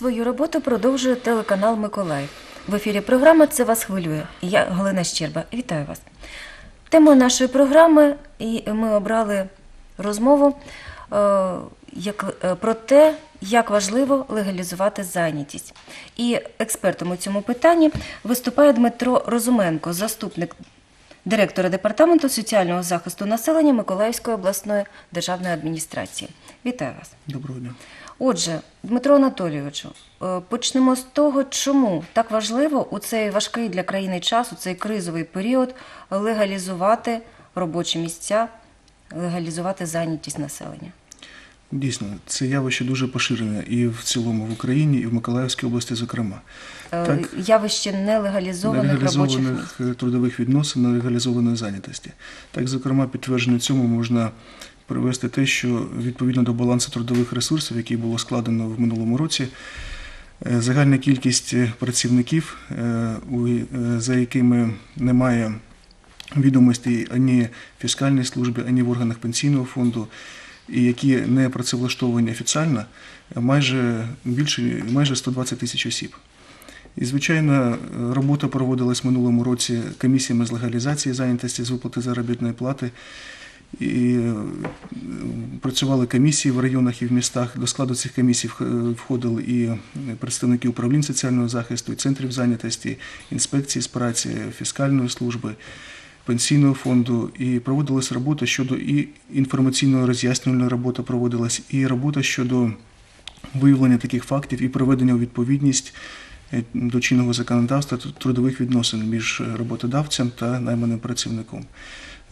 Свою роботу продовжує телеканал Миколаїв. В ефірі програма Це вас хвилює. Я Галина Щерба. Вітаю вас. Темою нашої програми і ми обрали розмову е, е, про те, як важливо легалізувати зайнятість. І експертом у цьому питанні виступає Дмитро Розуменко, заступник директора департаменту соціального захисту населення Миколаївської обласної державної адміністрації. Вітаю вас. Доброго дня. Отже, Дмитро Анатолійовичу, е, почнемо з того, чому так важливо у цей важкий для країни час, у цей кризовий період легалізувати робочі місця, легалізувати зайнятість населення. Дійсно, це явище дуже поширене і в цілому в Україні, і в Миколаївській області, зокрема. Е, Так. Явище нелегалізованих робочих місць. Нелегалізованих е, трудових відносин, нелегалізованої зайнятості. Так, зокрема, підтвердження цьому можна привести те, що відповідно до балансу трудових ресурсів, який було складено в минулому році, е, загальна кількість е, працівників, е, за якими немає відомостей ані в фіскальній службі, ані в органах пенсійного фонду, і які не працевлаштовані офіціально, майже більше майже 120 тисяч осіб. І, звичайно, робота проводилась в минулому році комісіями з легалізації зайнятості з виплати заробітної плати. І е, працювали комісії в районах і в містах. До складу цих комісій входили і представники управлінь соціального захисту, і центрів зайнятості, інспекції з праці, фіскальної служби, пенсійного фонду. І проводилась робота щодо і інформаційної роз'яснювальної роботи проводилась, і робота щодо виявлення таких фактів і приведення у відповідність е, до чинного законодавства тр- трудових відносин між роботодавцем та найманим працівником.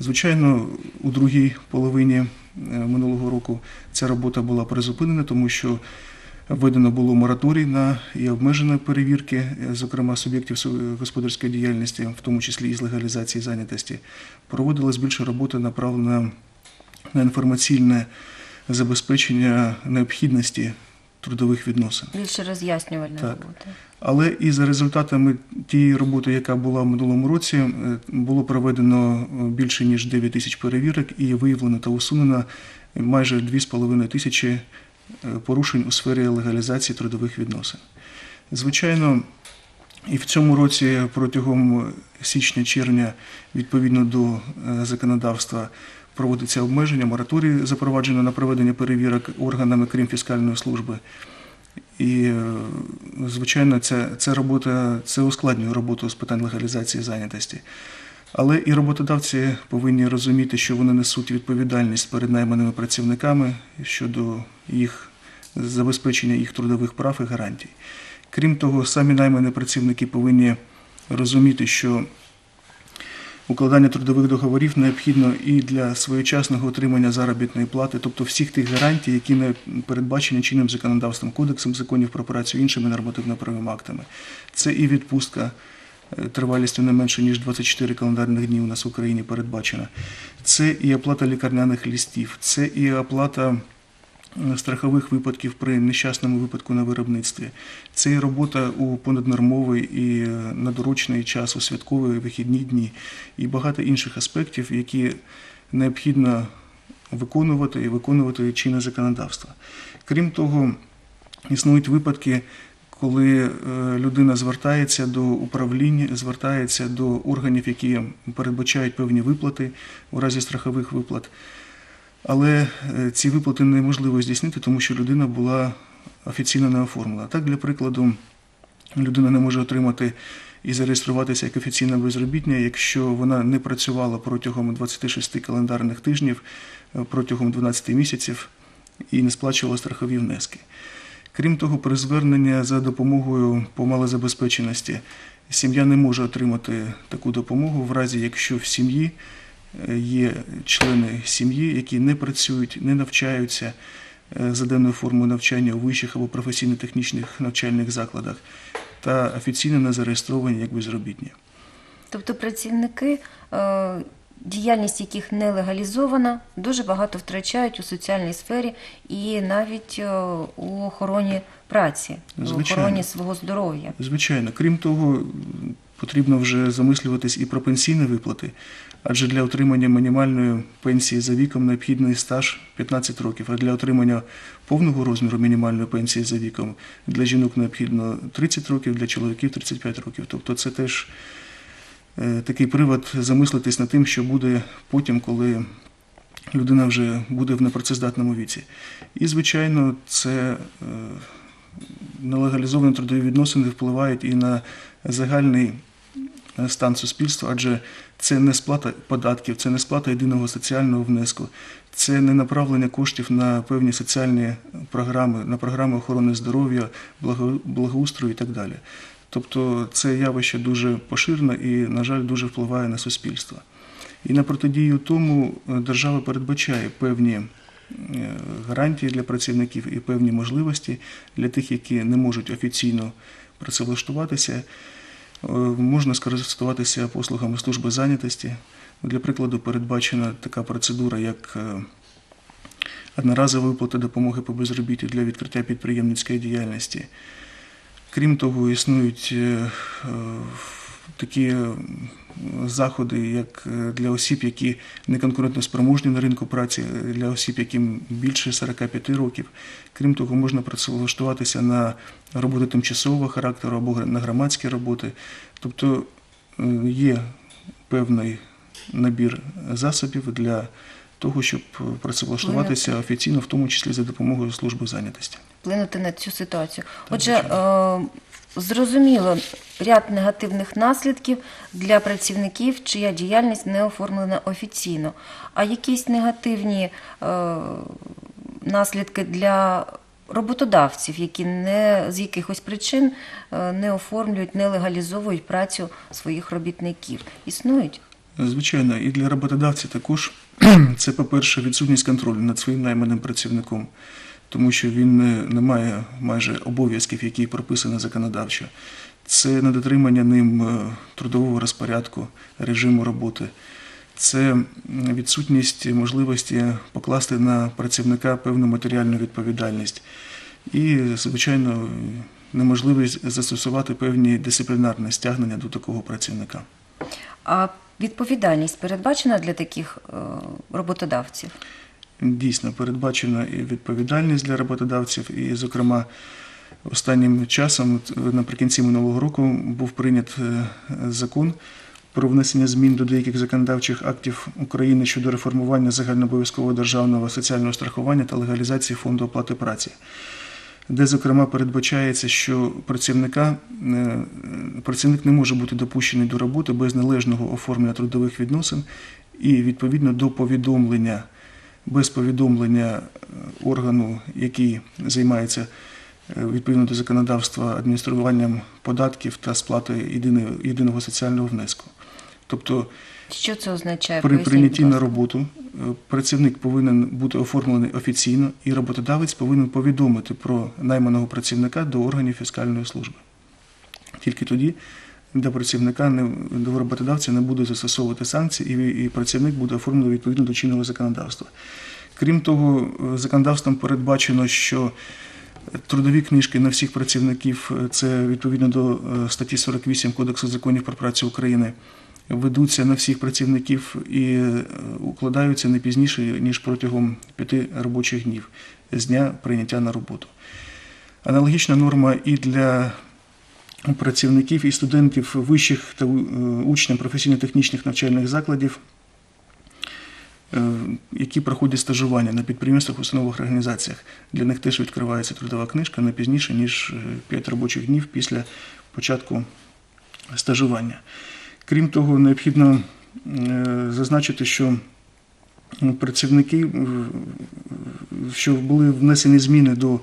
Звичайно, у другій половині е, минулого року ця робота була призупинена, тому що введено було мораторій на і обмежені перевірки, е, зокрема суб'єктів су- господарської діяльності, в тому числі і з легалізації зайнятості. Проводилась більше роботи направлена на інформаційне забезпечення необхідності трудових відносин. Більше роз'яснювальна Так. робота. Але і за результатами тієї роботи, яка була в минулому році, е, було проведено е, більше ніж 9 тисяч перевірок і виявлено та усунено майже 2,5 тисячі е, порушень у сфері легалізації трудових відносин. Звичайно, і в цьому році протягом січня-червня, відповідно до законодавства, проводиться обмеження, мораторій запроваджено на проведення перевірок органами крім фіскальної служби. І, е, звичайно, ця, ця робота це ускладнює роботу з питань легалізації зайнятості. Але і роботодавці повинні розуміти, що вони несуть відповідальність перед найманими працівниками щодо їх забезпечення їх трудових прав і гарантій. Крім того, самі наймані працівники повинні розуміти, що укладання трудових договорів необхідно і для своєчасного отримання заробітної плати, тобто всіх тих гарантій, які не передбачені чинним законодавством, кодексом законів про працю іншими нормативно-правовими актами. Це і відпустка е, тривалістю не менше ніж 24 календарних дні у нас в Україні передбачена. Це і оплата лікарняних листів, це і оплата страхових випадків при нещасному випадку на виробництві. Це і робота у понаднормовий і е, надурочний час, у святкові вихідні дні, і багато інших аспектів, які необхідно виконувати і виконувати чинне законодавство. Крім того, існують випадки, коли е, людина звертається до управління, звертається до органів, які передбачають певні виплати у разі страхових виплат. Але е, ці виплати неможливо здійснити, тому що людина була офіційно не оформлена. Так, для прикладу, людина не може отримати і зареєструватися як офіційна безробітня, якщо вона не працювала протягом 26 календарних тижнів, е, протягом 12 місяців і не сплачувала страхові внески. Крім того, при зверненні за допомогою по малозабезпеченості сім'я не може отримати таку допомогу в разі, якщо в сім'ї є члени сім'ї, які не працюють, не навчаються е, за денною формою навчання у вищих або професійно-технічних навчальних закладах та офіційно не зареєстровані як безробітні. Тобто працівники, е, діяльність яких не легалізована, дуже багато втрачають у соціальній сфері і навіть е, у охороні праці, у охороні свого здоров'я. Звичайно, крім того, потрібно вже замислюватись і про пенсійні виплати, адже для отримання мінімальної пенсії за віком необхідний стаж 15 років, а для отримання повного розміру мінімальної пенсії за віком для жінок необхідно 30 років, для чоловіків 35 років. Тобто це теж е, такий привод замислитись над тим, що буде потім, коли людина вже буде в непрацездатному віці. І, звичайно, це е, нелегалізовані трудові відносини впливають і на загальний стан суспільства, адже це не сплата податків, це не сплата єдиного соціального внеску, це не направлення коштів на певні соціальні програми, на програми охорони здоров'я, благоустрою і так далі. Тобто це явище дуже поширене і, на жаль, дуже впливає на суспільство. І на протидію тому е, держава передбачає певні е, гарантії для працівників і певні можливості для тих, які не можуть офіційно працевлаштуватися. Е, Можна скористуватися послугами служби зайнятості. Для прикладу, передбачена така процедура, як е, одноразова виплата допомоги по безробіттю для відкриття підприємницької діяльності. Крім того, існують е, такі е, заходи, як е, для осіб, які не конкурентно спроможні на ринку праці, е, для осіб, яким більше 45 років. Крім того, можна працевлаштуватися на роботи тимчасового характеру або на громадські роботи. Тобто є певний набір засобів для того, щоб працевлаштуватися офіційно, в тому числі за допомогою служби зайнятості. вплинути на цю ситуацію. Отже, е, зрозуміло ряд негативних наслідків для працівників, чия діяльність не оформлена офіційно. А якісь негативні е, наслідки для роботодавців, які не з якихось причин е, не оформлюють, не легалізовують працю своїх робітників, існують? Звичайно, і для роботодавця також це, по-перше, відсутність контролю над своїм найманим працівником, тому що він не, має майже обов'язків, які прописані законодавчо. Це недотримання ним е, трудового розпорядку, режиму роботи. Це відсутність можливості покласти на працівника певну матеріальну відповідальність. І, звичайно, неможливість застосувати певні дисциплінарні стягнення до такого працівника. А відповідальність передбачена для таких е, роботодавців? Дійсно, передбачена і відповідальність для роботодавців, і, зокрема, останнім часом, наприкінці минулого року, був прийнят е, закон про внесення змін до деяких законодавчих актів України щодо реформування загальнообов'язкового державного соціального страхування та легалізації фонду оплати праці. Де, зокрема, передбачається, що працівника, е, працівник не може бути допущений до роботи без належного оформлення трудових відносин і відповідно до повідомлення без повідомлення е, органу, який займається е, відповідно до законодавства адмініструванням податків та сплатою єдиного, єдиного соціального внеску. Тобто Що це означає? при прийнятті на роботу е, працівник повинен бути оформлений офіційно, і роботодавець повинен повідомити про найманого працівника до органів фіскальної служби. Тільки тоді для працівника не до роботодавця не буде застосовувати санкції, і, і працівник буде оформлений відповідно до чинного законодавства. Крім того, е, законодавством передбачено, що трудові книжки на всіх працівників е, це відповідно до статті 48 Кодексу законів про працю України. Ведуться на всіх працівників і е, укладаються не пізніше ніж протягом п'яти робочих днів з дня прийняття на роботу. Аналогічна норма і для працівників і студентів вищих та е, учнів професійно-технічних навчальних закладів, е, які проходять стажування на підприємствах, установах, організаціях. Для них теж відкривається трудова книжка не пізніше, ніж 5 робочих днів після початку стажування. Крім того, необхідно е, зазначити, що працівники, що були внесені зміни до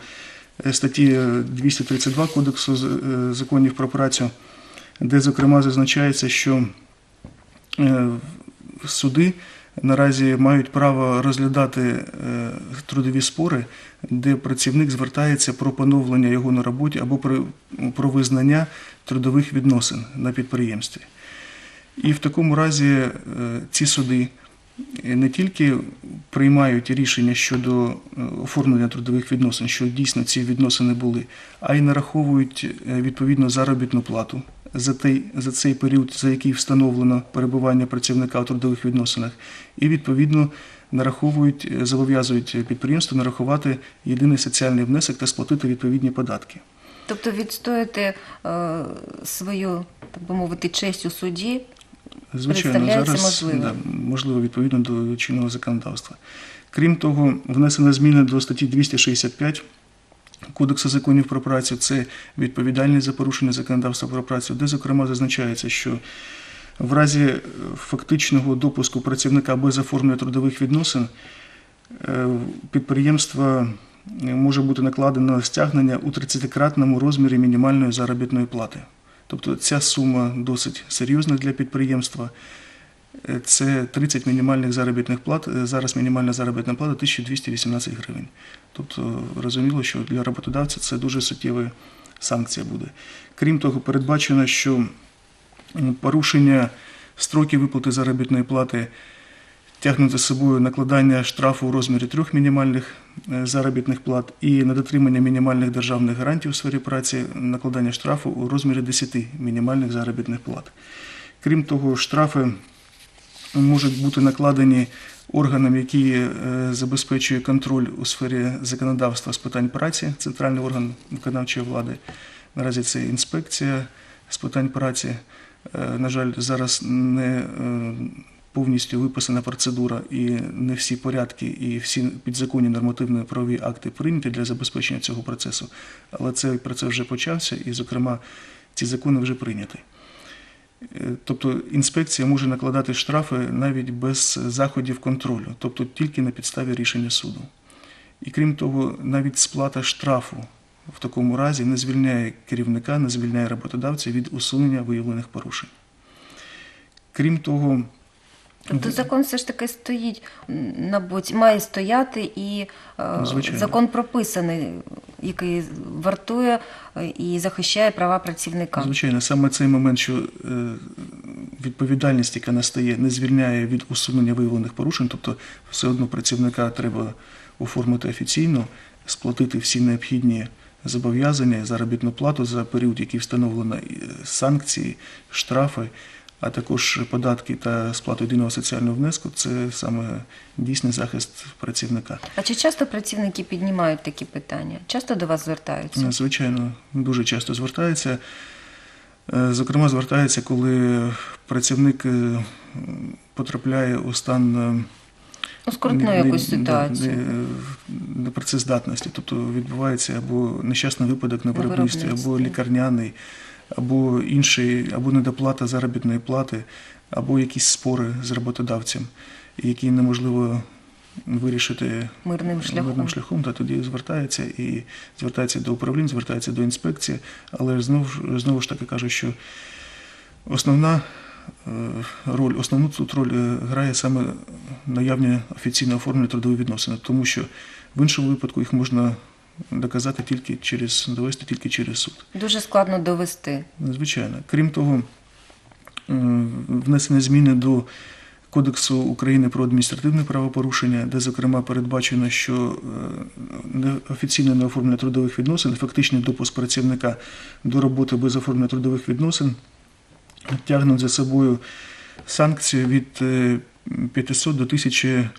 е, статті 232 Кодексу з- е, законів про працю, де, зокрема, зазначається, що суди наразі мають право розглядати трудові спори, де працівник звертається про поновлення його на роботі або про визнання трудових відносин на підприємстві. І в такому разі е, ці суди не тільки приймають рішення щодо е, оформлення трудових відносин, що дійсно ці відносини були, а й нараховують е, відповідну заробітну плату за, той, за цей період, за який встановлено перебування працівника у трудових відносинах, і відповідно нараховують, е, зобов'язують підприємство нарахувати єдиний соціальний внесок та сплатити відповідні податки. Тобто відстояти е, свою, так би мовити, честь у суді. Звичайно, зараз. Да, можливо відповідно до чинного законодавства. Крім того, внесено зміни до статті 265 Кодексу законів про працю. Це відповідальність за порушення законодавства про працю, де, зокрема, зазначається, що в разі е, фактичного допуску працівника без оформлення трудових відносин е, підприємства е, може бути накладено стягнення у 30-кратному розмірі мінімальної заробітної плати. Тобто ця сума досить серйозна для підприємства. Е, Це 30 мінімальних заробітних плат. Е, Зараз мінімальна заробітна плата 1218 гривень. Тобто розуміло, що для роботодавця це дуже суттєва санкція буде. Крім того, передбачено, що порушення строків виплати заробітної плати тягнуть за собою накладання штрафу у розмірі трьох мінімальних е, заробітних плат і недотримання мінімальних державних гарантій у сфері праці накладання штрафу у розмірі 10 мінімальних заробітних плат. Крім того, штрафи можуть бути накладені органам, які е, забезпечує контроль у сфері законодавства з питань праці, центральний орган виконавчої влади. Наразі це інспекція з питань праці. Е, На жаль, зараз не повністю виписана процедура і не всі порядки і всі підзаконні нормативно-правові акти прийняті для забезпечення цього процесу. Але цей процес вже почався, і, зокрема, ці закони вже прийняті. Е, Тобто інспекція може накладати штрафи навіть без заходів контролю, тобто тільки на підставі рішення суду. І крім того, навіть сплата штрафу в такому разі не звільняє керівника, не звільняє роботодавця від усунення виявлених порушень. Крім того, Тобто закон все ж таки стоїть м, на боці, має стояти і е, Звичайно. закон прописаний, який вартує е, і захищає права працівника. Звичайно, саме цей момент, що е, відповідальність, яка настає, не звільняє від усунення виявлених порушень, тобто все одно працівника треба оформити офіційно, сплатити всі необхідні зобов'язання, заробітну плату за період, який встановлено, санкції, штрафи, а також податки та сплату єдиного соціального внеску це саме дійсний захист працівника. А чи часто працівники піднімають такі питання? Часто до вас звертаються? Звичайно, дуже часто звертається. Е, Зокрема, звертається, коли працівник е, потрапляє у стан е, Ну, скрутну якусь ситуацію. непрацездатності, тобто відбувається або нещасний випадок на виробництві. або лікарняний, або інший, або недоплата заробітної плати, або якісь спори з роботодавцем, які неможливо вирішити Мирним шляхом. мирним шляхом, та тоді звертається і звертається до управлінь, звертається до інспекції, але знову ж знову ж таки кажу, що основна е, роль, основну тут роль е, грає саме наявні офіційно оформлені трудові відносини, тому що в іншому випадку їх можна доказати тільки через довести тільки через суд. Дуже складно довести. Звичайно. Крім того, е, внесені зміни до Кодексу України про адміністративне правопорушення, де, зокрема, передбачено, що е, неофіційне неоформлення трудових відносин, фактичний допуск працівника до роботи без оформлення трудових відносин тягнуть за собою санкцію від е, 500 до 1000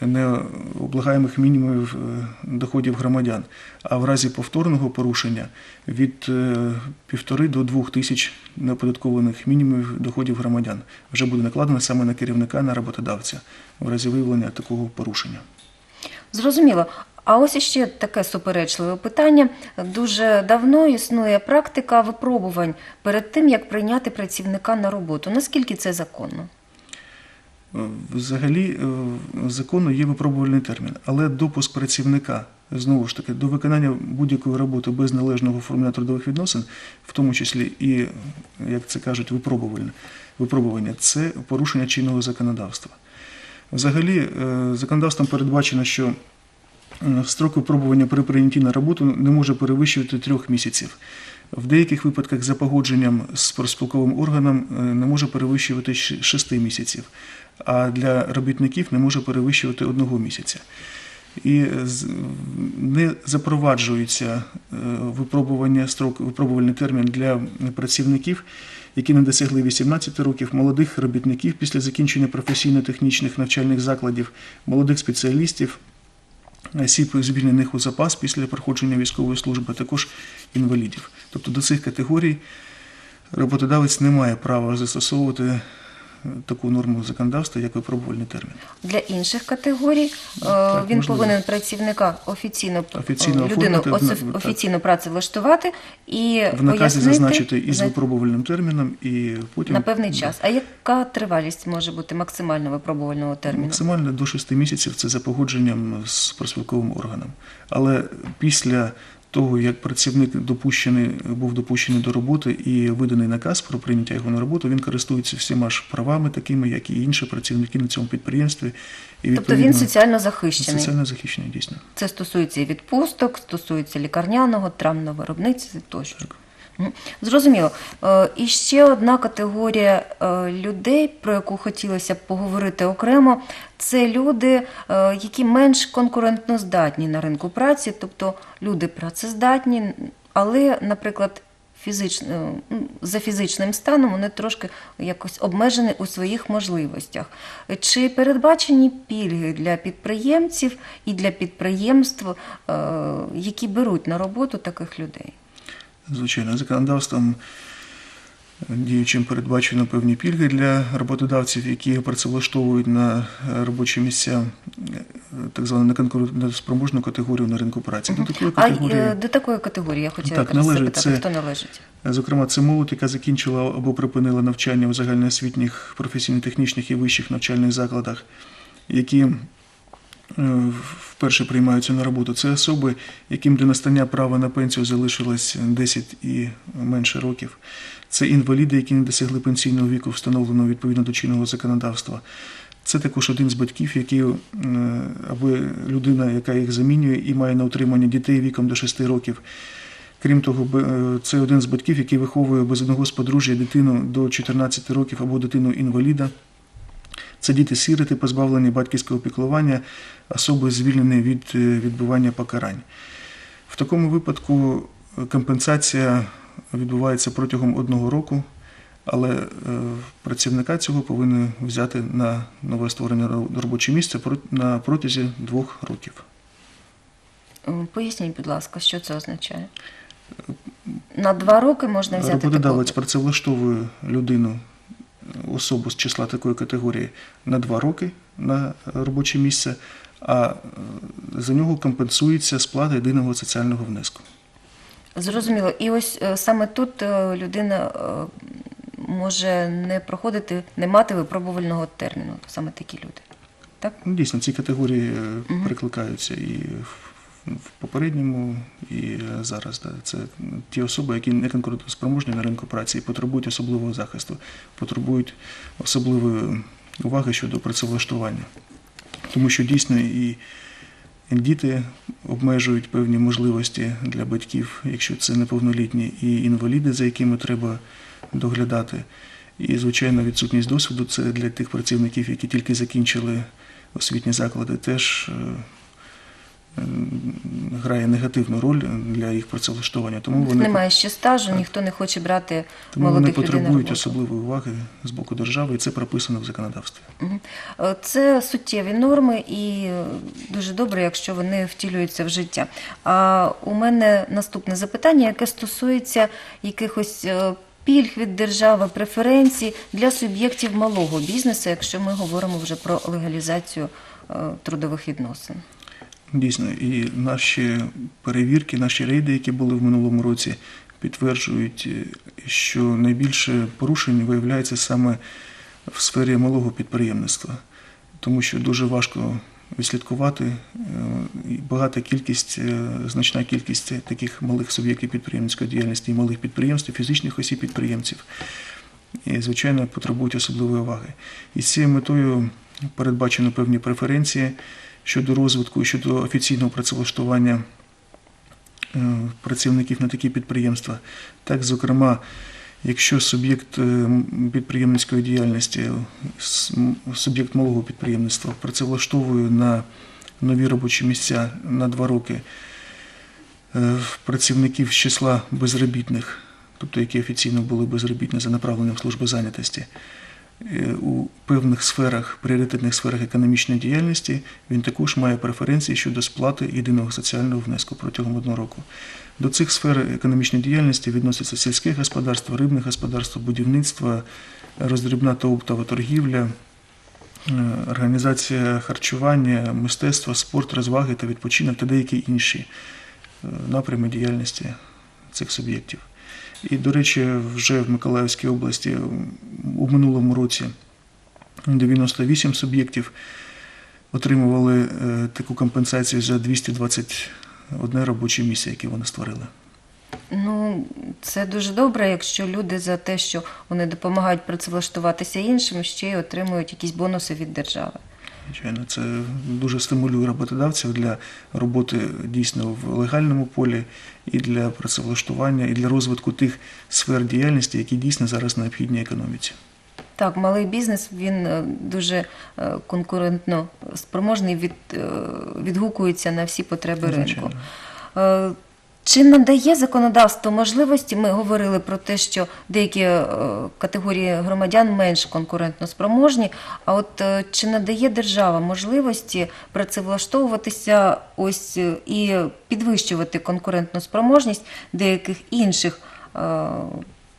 необлагаємих мінімумів е, доходів громадян, а в разі повторного порушення від е, півтори до двох тисяч неоподаткованих мінімумів доходів громадян вже буде накладено саме на керівника, на роботодавця в разі виявлення такого порушення. Зрозуміло. А ось іще таке суперечливе питання. Дуже давно існує практика випробувань перед тим, як прийняти працівника на роботу. Наскільки це законно? Е, Взагалі, е, закону є випробувальний термін, але допуск працівника знову ж таки до виконання будь-якої роботи без належного оформлення трудових відносин, в тому числі і, як це кажуть, випробувальне випробування, це порушення чинного законодавства. Взагалі, е, законодавством передбачено, що строк випробування при прийнятті на роботу не може перевищувати трьох місяців. В деяких випадках за погодженням з профспілковим органом е, не може перевищувати щ- шести місяців, а для робітників не може перевищувати одного місяця. І не запроваджується е, випробування строк, випробувальний термін для працівників, які не досягли 18 років, молодих робітників після закінчення професійно-технічних навчальних закладів, молодих спеціалістів, осіб, звільнених у запас після проходження військової служби, а також інвалідів. Тобто до цих категорій роботодавець не має права застосовувати таку норму законодавства, як випробувальний термін. Для інших категорій е, Так, він можливо. повинен працівника офіційно, Офіційно е, людину оформити, так. офіційно працевлаштувати і В наказі пояснити зазначити із за- випробувальним терміном і потім на певний час. А яка тривалість може бути максимально випробувального терміну? Максимально до 6 місяців це за погодженням з профспілковим органом. Але після того, як працівник допущений, був допущений до роботи і виданий наказ про прийняття його на роботу, він користується всіма ж правами, такими, як і інші працівники на цьому підприємстві. І Тобто він соціально захищений. соціально захищений, дійсно. Це стосується і відпусток, стосується лікарняного, травмного виробництва тощо. Мгм. Зрозуміло. Е, І ще одна категорія е, людей, про яку хотілося б поговорити окремо, це люди, е, які менш конкурентно здатні на ринку праці, тобто люди працездатні, але, наприклад, фізично, за фізичним станом вони трошки якось обмежені у своїх можливостях. Чи передбачені пільги для підприємців і для підприємств, які беруть на роботу таких людей? Звичайно, законодавством діючим передбачено певні пільги для роботодавців, які працевлаштовують на е, робочі місця е, так звану неконкурентоспроможну категорію на ринку праці. До такої А категорії, е, до такої категорії я хотіла Так, належить запитати, це- хто належить? зокрема, це молодь, яка закінчила або припинила навчання у загальноосвітніх професійно-технічних і вищих навчальних закладах, які е, вперше приймаються на роботу. Це особи, яким для настання права на пенсію залишилось 10 і менше років. Це інваліди, які не досягли пенсійного віку, встановленого відповідно до чинного законодавства. Це також один з батьків, які е, або людина, яка їх замінює і має на утримання дітей віком до 6 років. Крім того, е, це один з батьків, який виховує без одного з подружжя дитину до 14 років або дитину інваліда. Це діти-сироти, позбавлені батьківського піклування, особи звільнені від е, відбування покарань. В такому випадку е, компенсація відбувається протягом одного року, але е, працівника цього повинні взяти на нове створене робоче місце на протязі двох років. Поясніть, будь ласка, що це означає? На два роки можна взяти Роботодавець працевлаштовує людину, особу з числа такої категорії на два роки на робоче місце, а е, за нього компенсується сплата єдиного соціального внеску. Зрозуміло. І ось е, саме тут е, людина може не проходити, не мати випробувального терміну. Саме такі люди. Так? Ну, Дійсно, ці категорії е, перекликаються і в в попередньому, і е, зараз. Да. Це ті особи, які не конкурентоспроможні на ринку праці і потребують особливого захисту, потребують особливої уваги щодо працевлаштування. Тому що дійсно і діти обмежують певні можливості для батьків, якщо це неповнолітні, і інваліди, за якими треба доглядати. І, звичайно, відсутність досвіду це для тих працівників, які тільки закінчили освітні заклади, теж е, грає негативну роль для їх працевлаштування. Тому вони, Немає ще стажу, ніхто не хоче брати тому вони молодих людей на потребують особливої уваги з боку держави, і це прописано в законодавстві. Е, Це суттєві норми, і дуже добре, якщо вони втілюються в життя. А у мене наступне запитання, яке стосується якихось е, пільг від держави, преференцій для суб'єктів малого бізнесу, якщо ми говоримо вже про легалізацію е, трудових відносин. Дійсно, і наші перевірки, наші рейди, які були в минулому році, підтверджують, е, що найбільше порушень виявляється саме в сфері малого підприємництва, тому що дуже важко відслідкувати е, багата кількість, е, значна кількість таких малих суб'єктів підприємницької діяльності і малих підприємств, фізичних осіб підприємців. І, звичайно, потребують особливої уваги. І з цією метою передбачено певні преференції щодо розвитку, щодо офіційного працевлаштування е, працівників на такі підприємства. Так, зокрема, якщо суб'єкт е, підприємницької діяльності, суб'єкт малого підприємництва працевлаштовує на нові робочі місця на два роки е, працівників з числа безробітних, тобто які офіційно були безробітні за направленням служби зайнятості. Е, У певних сферах, пріоритетних сферах економічної діяльності він також має преференції щодо сплати єдиного соціального внеску протягом одного року. До цих сфер економічної діяльності відносяться сільське господарство, рибне господарство, будівництво, роздрібна та оптова торгівля, е, організація харчування, мистецтво, спорт, розваги та відпочинок та деякі інші е, напрями діяльності цих суб'єктів. І, до речі, вже в Миколаївській області у минулому році 98 суб'єктів отримували е, таку компенсацію за 221 робоче місце, яке вони створили. Ну, це дуже добре, якщо люди за те, що вони допомагають працевлаштуватися іншим, ще й отримують якісь бонуси від держави. Звичайно, це дуже стимулює роботодавців для роботи дійсно в легальному полі і для працевлаштування, і для розвитку тих сфер діяльності, які дійсно зараз необхідні економіці. Так, малий бізнес він е, дуже е, конкурентно спроможний, від, е, відгукується на всі потреби Звичайно. ринку. Чи надає законодавство можливості? Ми говорили про те, що деякі е, категорії громадян менш конкурентно спроможні. А от е, чи надає держава можливості працевлаштовуватися ось е, і підвищувати конкурентну спроможність деяких інших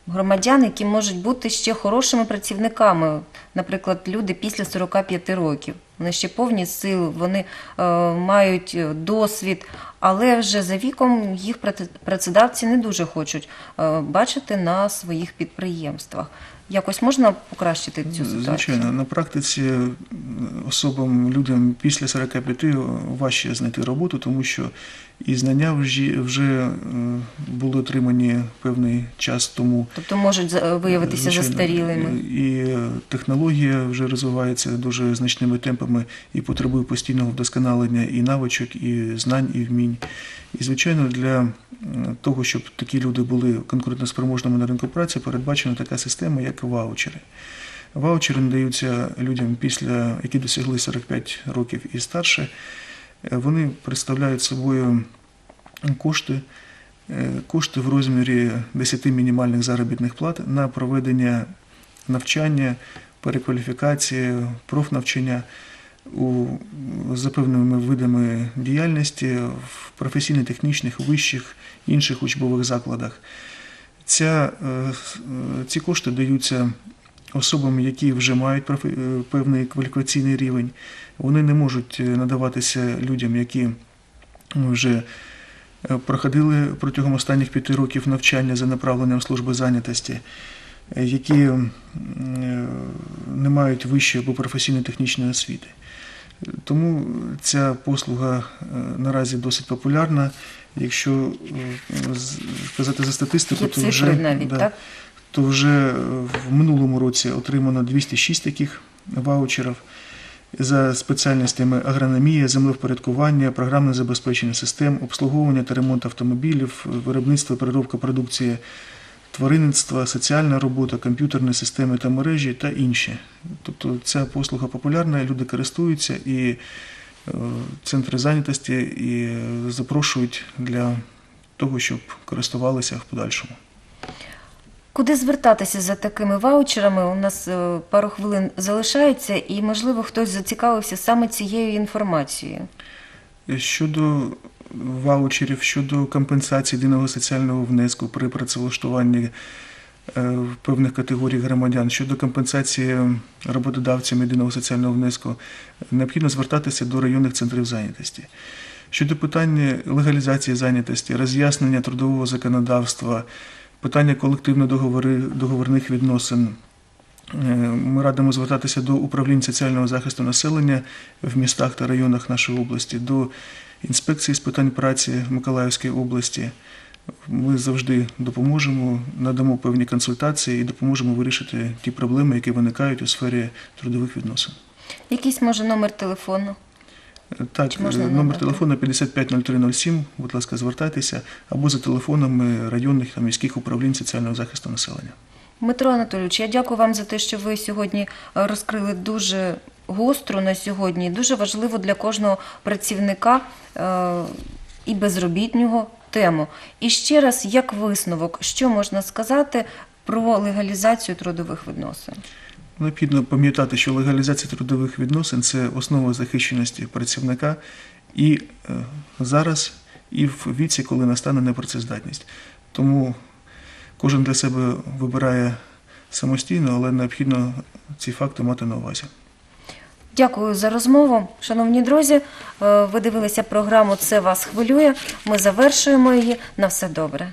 громадян, які можуть бути ще хорошими працівниками, наприклад, люди після 45 років. Вони ще повні сил, вони е, мають е, досвід, але вже за віком їх праце- працедавці не дуже хочуть е, бачити на своїх підприємствах. Якось можна покращити цю ситуацію? Звичайно, на практиці особам, людям після 45 важче знайти роботу, тому що і знання вже, вже е, були отримані певний час тому. Тобто можуть виявитися Звичайно, застарілими. І е, технологія вже розвивається дуже значними темпами і потребує постійного вдосконалення і навичок, і знань, і вмінь. І, звичайно, для того, щоб такі люди були конкурентоспроможними на ринку праці, передбачена така система, як ваучери. Ваучери надаються людям, після, які досягли 45 років і старше. Е, Вони представляють собою кошти, е, кошти в розмірі 10 мінімальних заробітних плат на проведення навчання, перекваліфікації, профнавчання у за певними видами діяльності в професійно-технічних, вищих інших учбових закладах. Ця, е, е, ці кошти даються особам, які вже мають е, певний кваліфікаційний рівень. Вони не можуть надаватися людям, які вже проходили протягом останніх п'яти років навчання за направленням служби зайнятості, які е, не мають вищої або професійно-технічної освіти. Тому ця послуга е, наразі досить популярна. Якщо е, сказати за статистику, то вже, навіть, да, так? то вже е, в минулому році отримано 206 таких ваучерів за спеціальностями агрономія, землевпорядкування, програмне забезпечення систем, обслуговування та ремонт автомобілів, виробництво, переробка продукції тваринництва, соціальна робота, комп'ютерні системи та мережі та інші. Тобто ця послуга популярна, люди користуються і е, центри зайнятості і е, запрошують для того, щоб користувалися в подальшому. Куди звертатися за такими ваучерами? У нас е, пару хвилин залишається, і можливо хтось зацікавився саме цією інформацією. Щодо ваучерів, щодо компенсації єдиного соціального внеску при працевлаштуванні е, певних категорій громадян, щодо компенсації роботодавцям єдиного соціального внеску, необхідно звертатися до районних центрів зайнятості. Щодо питання легалізації зайнятості, роз'яснення трудового законодавства, питання колективно договорних відносин. Е, Ми радимо звертатися до управління соціального захисту населення в містах та районах нашої області, до інспекції з питань праці Миколаївської області. Ми завжди допоможемо, надамо певні консультації і допоможемо вирішити ті проблеми, які виникають у сфері трудових відносин. Якийсь може номер телефону. Е, Так, е, номер телефону 550307, будь ласка, звертайтеся, або за телефонами районних та міських управлінь соціального захисту населення. Дмитро Анатолійович, я дякую вам за те, що ви сьогодні е, розкрили дуже гостру на сьогодні, дуже важливу для кожного працівника е, і безробітнього тему. І ще раз, як висновок, що можна сказати про легалізацію трудових відносин? Необхідно пам'ятати, що легалізація трудових відносин це основа захищеності працівника і е, зараз, і в віці, коли настане непрацездатність. Тому кожен для себе вибирає самостійно, але необхідно ці факти мати на увазі. Дякую за розмову. Шановні друзі, е, ви дивилися програму Це вас хвилює. Ми завершуємо її. На все добре.